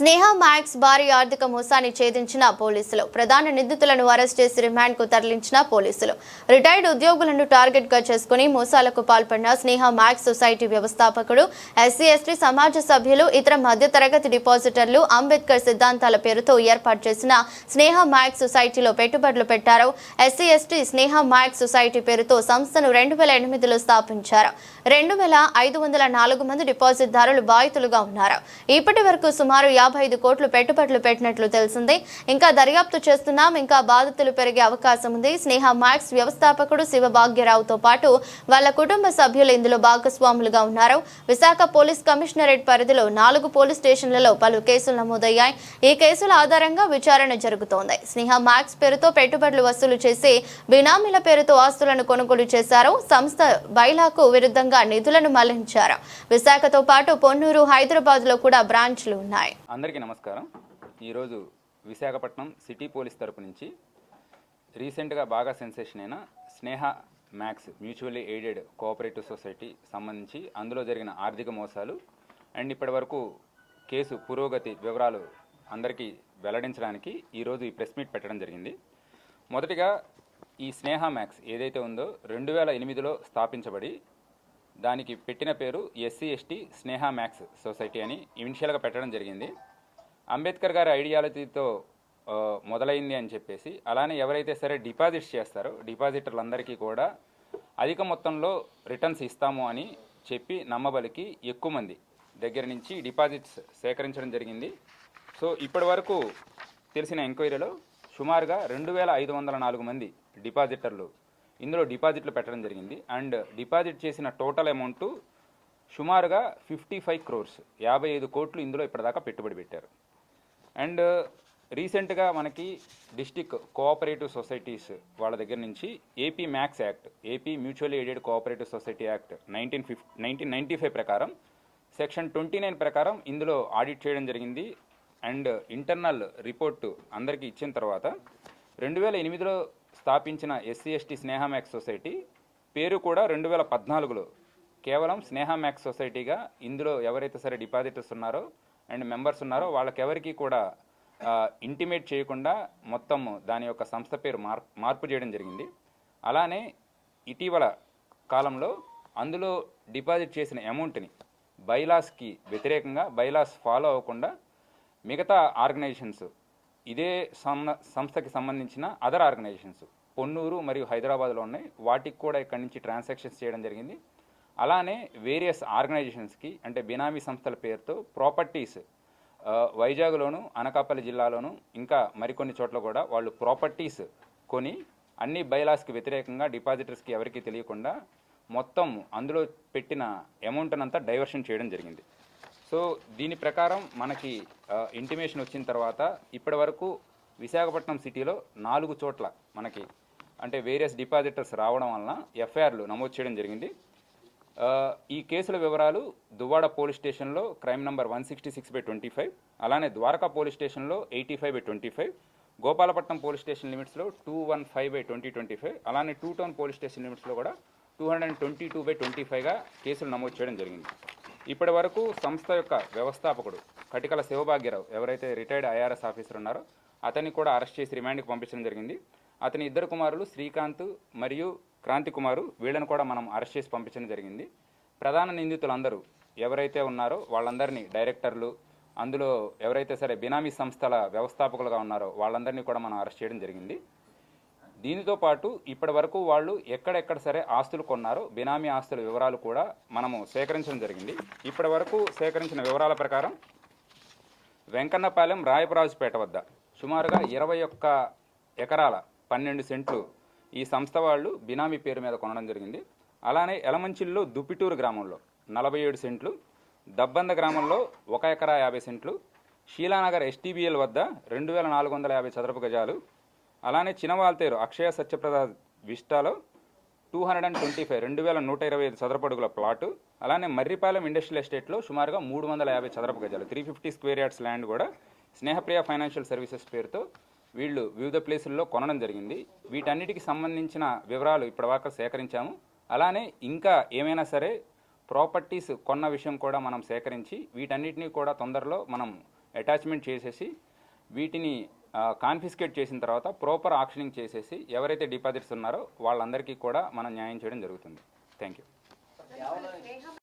స్నేహ max భారీ ఆర్థిక మోసాన్ని ఛేదించిన పోలీసులు. ప్రధాన నిందితులను అరెస్ట్ చేసి రిమాండ్కు తరలించిన పోలీసులు. రిటైర్డ్ ఉద్యోగులను టార్గెట్గా చేసుకుని మోసాలకు పాల్పడిన స్నేహ మ్యాక్స్ సొసైటీ వ్యవస్థాపకుడు ఎస్సీ ఎస్టీ సమాజ సభ్యులు ఇతర మధ్యతరగతి డిపాజిటర్లు అంబేద్కర్ సిద్ధాంతాల పేరుతో ఏర్పాటు చేసిన స్నేహ మ్యాక్స్ సొసైటీలో పెట్టుబడులు పెట్టారు. SC ST Sneha MACS society పేరుతో సంస్థను రెండు వేల ఎనిమిదిలో స్థాపించారు. రెండు వేల ఐదు వందల నాలుగు మంది డిపాజిట్దారులు బాధితులుగా ఉన్నారు. ఇప్పటి వరకు సుమారు యాభై ఐదు కోట్లు పెట్టుబడులు పెట్టినట్లు తెలిసింది. ఇంకా దర్యాప్తు చేస్తున్నాం. ఇంకా బాధితులు పెరిగే అవకాశం ఉంది. స్నేహ మ్యాక్స్ వ్యవస్థాపకుడు శివభాగ్యరావుతో పాటు వాళ్ళ కుటుంబ సభ్యులు ఇందులో భాగస్వాములుగా ఉన్నారు. విశాఖ పోలీస్ కమిషనరేట్ పరిధిలో నాలుగు పోలీస్ స్టేషన్లలో పలు కేసులు నమోదయ్యాయి. ఈ కేసుల ఆధారంగా విచారణ జరుగుతోంది. స్నేహ మ్యాక్స్ పేరుతో పెట్టుబడులు వసూలు చేసి బినామీల పేరుతో ఆస్తులను కొనుగోలు చేశారు. సంస్థ బైలాకు విరుద్ధంగా నిధులను మళ్ళించారు. విశాఖతో పాటు పొన్నూరు హైదరాబాద్లో కూడా బ్రాంచ్లు ఉన్నాయి. అందరికీ నమస్కారం. ఈరోజు విశాఖపట్నం సిటీ పోలీస్ తరపు నుంచి రీసెంట్గా బాగా సెన్సేషన్ అయిన Sneha MACS mutually aided cooperative society సంబంధించి అందులో జరిగిన ఆర్థిక మోసాలు అండ్ ఇప్పటి వరకు కేసు పురోగతి వివరాలు అందరికీ వెల్లడించడానికి ఈరోజు ఈ ప్రెస్ మీట్ పెట్టడం జరిగింది. మొదటిగా ఈ స్నేహ మ్యాక్స్ ఏదైతే ఉందో రెండు వేల ఎనిమిదిలో స్థాపించబడి దానికి పెట్టిన పేరు SC ST Sneha MACS society అని ఇనిషియల్గా పెట్టడం జరిగింది. అంబేద్కర్ గారి ఐడియాలజీతో మొదలైంది అని చెప్పేసి అలానే ఎవరైతే సరే డిపాజిట్స్ చేస్తారో డిపాజిటర్లందరికీ కూడా అధిక మొత్తంలో రిటర్న్స్ ఇస్తాము అని చెప్పి నమ్మబలికి ఎక్కువ మంది దగ్గర నుంచి డిపాజిట్స్ సేకరించడం జరిగింది. సో ఇప్పటి వరకు తెలిసిన ఎంక్వైరీలో సుమారుగా రెండు వేల ఐదు వందల నాలుగు మంది డిపాజిటర్లు ఇందులో డిపాజిట్లు పెట్టడం జరిగింది. అండ్ డిపాజిట్ చేసిన టోటల్ అమౌంట్ సుమారుగా ఫిఫ్టీ ఫైవ్ క్రోర్స్ యాభై ఐదు కోట్లు ఇందులో ఇప్పటిదాకా పెట్టుబడి పెట్టారు. అండ్ రీసెంట్గా మనకి డిస్టిక్ కోఆపరేటివ్ సొసైటీస్ వాళ్ళ దగ్గర నుంచి AP MACS act AP mutual aided cooperative society act nineteen fif nineteen ninety five ప్రకారం సెక్షన్ ట్వంటీ నైన్ ప్రకారం ఇందులో ఆడిట్ చేయడం జరిగింది. అండ్ ఇంటర్నల్ రిపోర్టు అందరికీ ఇచ్చిన తర్వాత రెండు వేల ఎనిమిదిలో స్థాపించిన SC ST Sneha MACS society. పేరు కూడా రెండు వేల పద్నాలుగులో. కేవలం స్నేహ మ్యాక్స్ సొసైటీగా ఇందులో ఎవరైతే సరే డిపాజిటర్స్ ఉన్నారో అండ్ మెంబర్స్ ఉన్నారో వాళ్ళకెవరికి కూడా ఇంటిమేట్ చేయకుండా మొత్తం దాని యొక్క సంస్థ పేరు మార్ మార్పు చేయడం జరిగింది. అలానే ఇటీవల కాలంలో అందులో డిపాజిట్ చేసిన అమౌంట్ని బైలాస్కి వ్యతిరేకంగా బైలాస్ ఫాలో అవ్వకుండా మిగతా ఆర్గనైజేషన్స్ ఇదే సంస్థకి సంబంధించిన అదర్ ఆర్గనైజేషన్స్ పొన్నూరు మరియు హైదరాబాద్లో ఉన్నాయి. వాటికి కూడా ఇక్కడి నుంచి ట్రాన్సాక్షన్స్ చేయడం జరిగింది. అలానే వేరియస్ ఆర్గనైజేషన్స్కి అంటే బినామీ సంస్థల పేరుతో ప్రాపర్టీస్ వైజాగ్లోను అనకాపల్లి జిల్లాలోను ఇంకా మరికొన్ని చోట్ల కూడా వాళ్ళు ప్రాపర్టీస్ కొని అన్ని బైలాస్కి వ్యతిరేకంగా డిపాజిటర్స్కి ఎవరికీ తెలియకుండా మొత్తం అందులో పెట్టిన అమౌంట్ అంతా డైవర్షన్ చేయడం జరిగింది. సో దీని ప్రకారం మనకి ఇంటిమేషన్ వచ్చిన తర్వాత ఇప్పటి వరకు విశాఖపట్నం సిటీలో నాలుగు చోట్ల మనకి అంటే వేరియస్ డిపాజిటర్స్ రావడం వలన ఎఫ్ఐఆర్లు నమోదు చేయడం జరిగింది. ఈ కేసుల వివరాలు దువ్వాడ పోలీస్ స్టేషన్లో crime number one sixty six by twenty five అలానే ద్వారకా పోలీస్ స్టేషన్లో eighty five by twenty five Gopalapatnam police station లిమిట్స్లో two one five by twenty twenty five అలానే టూ టౌన్ పోలీస్ స్టేషన్ లిమిట్స్లో కూడా two hundred and twenty two by twenty ఫైవ్గా కేసులు నమోదు చేయడం జరిగింది. ఇప్పటి వరకు సంస్థ యొక్క వ్యవస్థాపకుడు కటికల శివభాగ్యరావు ఎవరైతే రిటైర్డ్ ఐఆర్ఎస్ ఆఫీసర్ ఉన్నారో అతన్ని కూడా అరెస్ట్ చేసి రిమాండ్కి పంపించడం జరిగింది. అతని ఇద్దరు కుమారులు శ్రీకాంత్ మరియు క్రాంతి కుమారు వీళ్ళని కూడా మనం అరెస్ట్ చేసి పంపించడం జరిగింది. ప్రధాన నిందితులందరూ ఎవరైతే ఉన్నారో వాళ్ళందరినీ డైరెక్టర్లు అందులో ఎవరైతే సరే బినామీ సంస్థల వ్యవస్థాపకులుగా ఉన్నారో వాళ్ళందరినీ కూడా మనం అరెస్ట్ చేయడం జరిగింది. దీనితో పాటు ఇప్పటి వరకు వాళ్ళు ఎక్కడెక్కడ సరే ఆస్తులు కొన్నారో బినామీ ఆస్తుల వివరాలు కూడా మనము సేకరించడం జరిగింది. ఇప్పటి వరకు సేకరించిన వివరాల ప్రకారం వెంకన్నపాలెం రాయపురాజుపేట వద్ద సుమారుగా ఇరవై ఒక్క ఎకరాల పన్నెండు సెంట్లు ఈ సంస్థ వాళ్ళు బినామీ పేరు మీద కొనడం జరిగింది. అలానే ఎలమంచిల్లో దుప్పిటూరు గ్రామంలో నలభై ఏడు సెంట్లు దబ్బంద గ్రామంలో ఒక ఎకరా యాభై సెంట్లు షీలానగర్ ఎస్టీబీఎల్ వద్ద రెండు వేల నాలుగు వందల యాభై చదరపు గజాలు అలానే Chinawaltair Akshaya Satyaprada విస్టాలో two hundred and twenty five రెండు వేల నూట ఇరవై ఐదు చదరపడుగుల ప్లాటు. అలానే మర్రిపాలెం ఇండస్ట్రియల్ ఎస్టేట్లో సుమారుగా మూడు వందల యాభై చదరపు గజాలు three fifty square yards land కూడా స్నేహప్రియ ఫైనాన్షియల్ సర్వీసెస్ పేరుతో వీళ్ళు వివిధ ప్లేసుల్లో కొనడం జరిగింది. వీటన్నిటికి సంబంధించిన వివరాలు ఇప్పటిదాకా సేకరించాము. అలానే ఇంకా ఏమైనా సరే ప్రాపర్టీస్ కొన్న విషయం కూడా మనం సేకరించి వీటన్నిటినీ కూడా తొందరలో మనం అటాచ్మెంట్ చేసేసి వీటిని కాన్ఫిస్కేట్ చేసిన తర్వాత ప్రాపర్ ఆక్షనింగ్ చేసేసి ఎవరైతే డిపాజిట్స్ ఉన్నారో వాళ్ళందరికీ కూడా మనం న్యాయం చేయడం జరుగుతుంది. Thank you